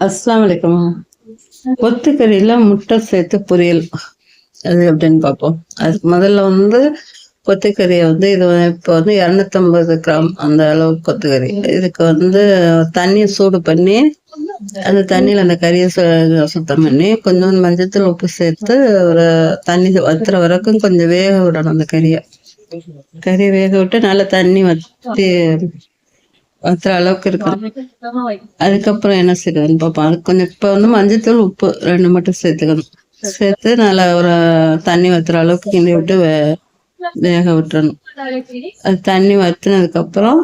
அஸ்லாம் வலைக்கம் கொத்துக்கறியில் முட்டை சேர்த்து பொரியல். அது எப்படின்னு பார்ப்போம். அதுக்கு முதல்ல வந்து கொத்துக்கறியை வந்து இது இப்போ வந்து இரநூத்தம்பது கிராம் அந்த அளவு கொத்துக்கறி. இதுக்கு வந்து தண்ணியை சூடு பண்ணி அந்த தண்ணியில் அந்த கறியை சு- சுத்தம் பண்ணி கொஞ்சம் மஞ்சத்தூள் உப்பு சேர்த்து ஒரு தண்ணி வத்துற வரைக்கும் கொஞ்சம் வேக விடணும் அந்த கறியை. கறி வேக விட்டு நல்லா தண்ணி வற்றி வத்துற அளவுக்கு இருக்கணும் அதுக்கப்புறம் என்ன செய்யறதுன்னு பார்ப்போம் கொஞ்சம் இப்போ வந்து மஞ்சத்தூள் உப்பு ரெண்டு மட்டும் சேர்த்துக்கணும். சேர்த்து நல்லா ஒரு தண்ணி வத்துற அளவுக்கு கிண்டி விட்டு வேக விட்டுறணும். அது தண்ணி வத்துனதுக்கப்புறம்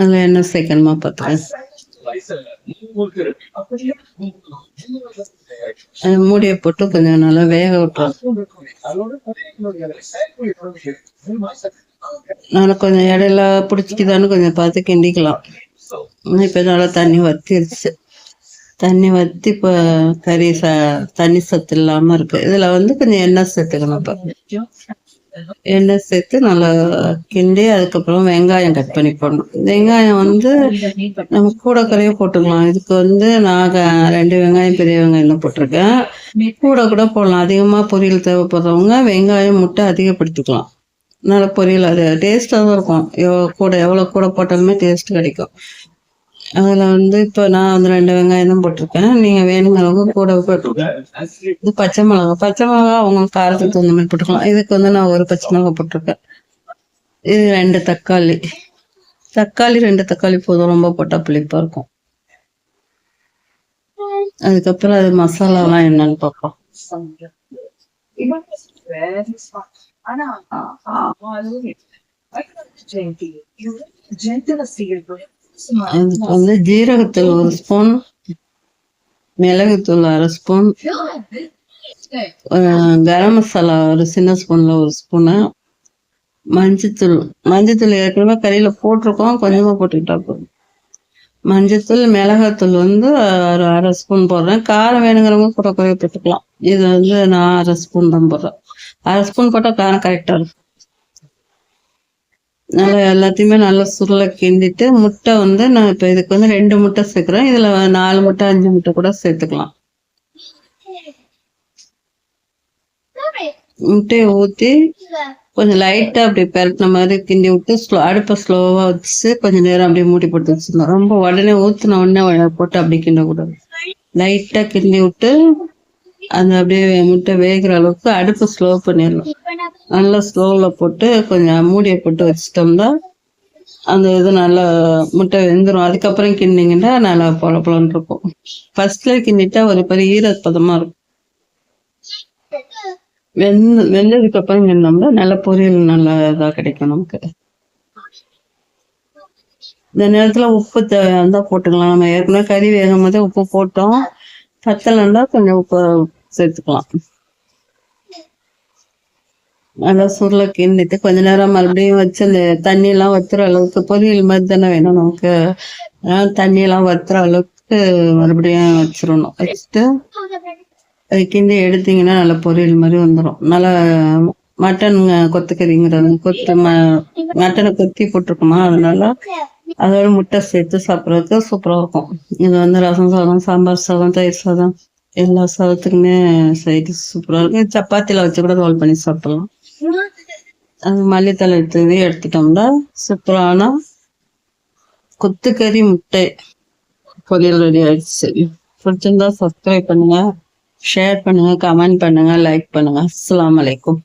அதில் என்ன சேர்க்கணுமா பார்த்துக்கணும் அது மூடியை போட்டு கொஞ்சம் நல்லா வேக விட்டுறணும். நல்லா கொஞ்சம் இடையில பிடிச்சிக்குதான்னு கொஞ்சம் பார்த்து கிண்டிக்கலாம். இப்போ நல்லா தண்ணி வத்திருச்சு. தண்ணி வத்தி இப்போ கறி ச தண்ணி சத்து இல்லாமல் இருக்கு. இதில் வந்து கொஞ்சம் எண்ணெய் சேர்த்துக்கணும் இப்போ எண்ணெய் சேர்த்து நல்லா கிண்டி அதுக்கப்புறம் வெங்காயம் கட் பண்ணி போடணும். வெங்காயம் வந்து நம்ம கூட குறைய போட்டுக்கலாம். இதுக்கு வந்து நான் ரெண்டு வெங்காயம் பெரிய வெங்காயம் தான் போட்டிருக்கேன். கூட கூட போடலாம். அதிகமாக பொரியல் தேவைப்படுறவங்க வெங்காயம் முட்டை அதிகப்படுத்திக்கலாம். நல்ல பொரியல். அது டேஸ்ட்டாக தான் இருக்கும். எவ்வளோ கூட எவ்வளோ கூட போட்டாலுமே டேஸ்ட் கிடைக்கும். அதில் வந்து இப்போ நான் வந்து ரெண்டு வெங்காயம் தான் போட்டிருக்கேன் நீங்கள் வேணுங்கிறவங்க கூட போட்டுருக்கேன் இது பச்சை மிளகா. பச்சை மிளகா அவங்க காரத்துக்கு தகுந்த மாதிரி போட்டுக்கலாம். இதுக்கு வந்து நான் ஒரு பச்சை மிளகா போட்டிருக்கேன். இது ரெண்டு தக்காளி. தக்காளி ரெண்டு தக்காளி போதும். ரொம்ப போட்டால் புளிப்பாக இருக்கும். அதுக்கப்புறம் அது மசாலாலாம் என்னன்னு பார்ப்போம். வந்து ஜீரகத்தூள் ஒரு ஸ்பூன் மிளகுத்தூள் அரை ஸ்பூன் கரம் மசாலா ஒரு சின்ன ஸ்பூன்ல ஒரு ஸ்பூனு மஞ்சத்தூள். மஞ்சத்தூள் ஏற்கனவே கறியில போட்டிருக்கோம் கொஞ்சமா போட்டுக்கிட்டா போதும். மஞ்சத்தூள் மிளகாத்தூள் வந்து ஒரு அரை ஸ்பூன் போடுறேன். காரம் வேணுங்கிறவங்க கூட குறைய போட்டுக்கலாம் இது வந்து நான் அரை ஸ்பூன் தான் போடுறேன். அரை ஸ்பூன் போட்டால் காரம் கரெக்டாக இருக்கும். நல்லா எல்லாத்தையுமே நல்லா சுருளை கிண்டிட்டு முட்டை வந்து நான் இப்போ இதுக்கு வந்து ரெண்டு முட்டை சேர்க்குறேன். இதில் நாலு முட்டை அஞ்சு முட்டை கூட சேர்த்துக்கலாம். முட்டையை ஊற்றி கொஞ்சம் லைட்டாக அப்படி பெரட்டின மாதிரி கிண்டி விட்டு ஸ்லோ அடுப்பை ஸ்லோவாக வச்சு கொஞ்சம் நேரம் அப்படியே மூடி போட்டு வச்சிருந்தோம் ரொம்ப உடனே ஊற்றின உடனே போட்டு அப்படி கிண்டக்கூடாது. லைட்டாக கிண்டி விட்டு அந்த அப்படியே முட்டை வேகிற அளவுக்கு அடுப்பை ஸ்லோ பண்ணிடணும். நல்லா ஸ்லோவில் போட்டு கொஞ்சம் மூடியை போட்டு வச்சிட்டோம்னா அந்த இது நல்லா முட்டை வெந்துடும் அதுக்கப்புறம் கிண்டிங்கன்னா நல்லா பொல பொலன்னு இருக்கும் ஃபர்ஸ்ட்ல கிண்டிட்டா ஒரு பெரிய ஈரப்பதமா இருக்கும். வெந்த வெந்ததுக்கு அப்புறம் வெந்தோம்னா நல்ல பொரியல் நல்லதா இதாக கிடைக்கும் நமக்கு. இந்த நேரத்துல உப்பு தேவையானதா போட்டுக்கலாம். நம்ம ஏற்கனவே கறி வேகும் போதே உப்பு போட்டோம். பத்தலைன்னா கொஞ்சம் உப்பு சேர்த்துக்கலாம். நல்லா சுருளை கிண்டிட்டு கொஞ்ச நேரம் மறுபடியும் வச்சு அந்த தண்ணி எல்லாம் வத்துற அளவுக்கு பொரியல் மாதிரி தானே வேணும் நமக்கு. அதனால தண்ணி எல்லாம் வத்துற அளவுக்கு மறுபடியும் வச்சிடணும் வச்சுட்டு கிண்டி எடுத்தீங்கன்னா நல்லா பொரியல் மாதிரி வந்துடும் நல்லா மட்டன் கொத்துக்கறிங்கிறது கொத்து ம மட்டனை கொத்தி போட்டிருக்குமா அதனால அதோட முட்டை சேர்த்து சாப்பிட்றதுக்கு சூப்பராக இருக்கும். இது வந்து ரசம் சாதம் சாம்பார் சாதம் தயிர் சாதம் எல்லா சாதத்துக்குமே சைடு சூப்பராக இருக்கும். சப்பாத்தியில் வச்சு கூட ரோல் பண்ணி சாப்பிடலாம். அது மல்லித்தலை எடுத்து எடுத்துட்டோம்னா சூப்பரான கொத்துக்கறி முட்டை பொரியல் ரெடி ஆயிடுச்சு. பிடிச்சிருந்தா சப்ஸ்கிரைப் பண்ணுங்க. ஷேர் பண்ணுங்க கமெண்ட் பண்ணுங்க லைக் பண்ணுங்க. அஸ்லாம் வலைக்கும்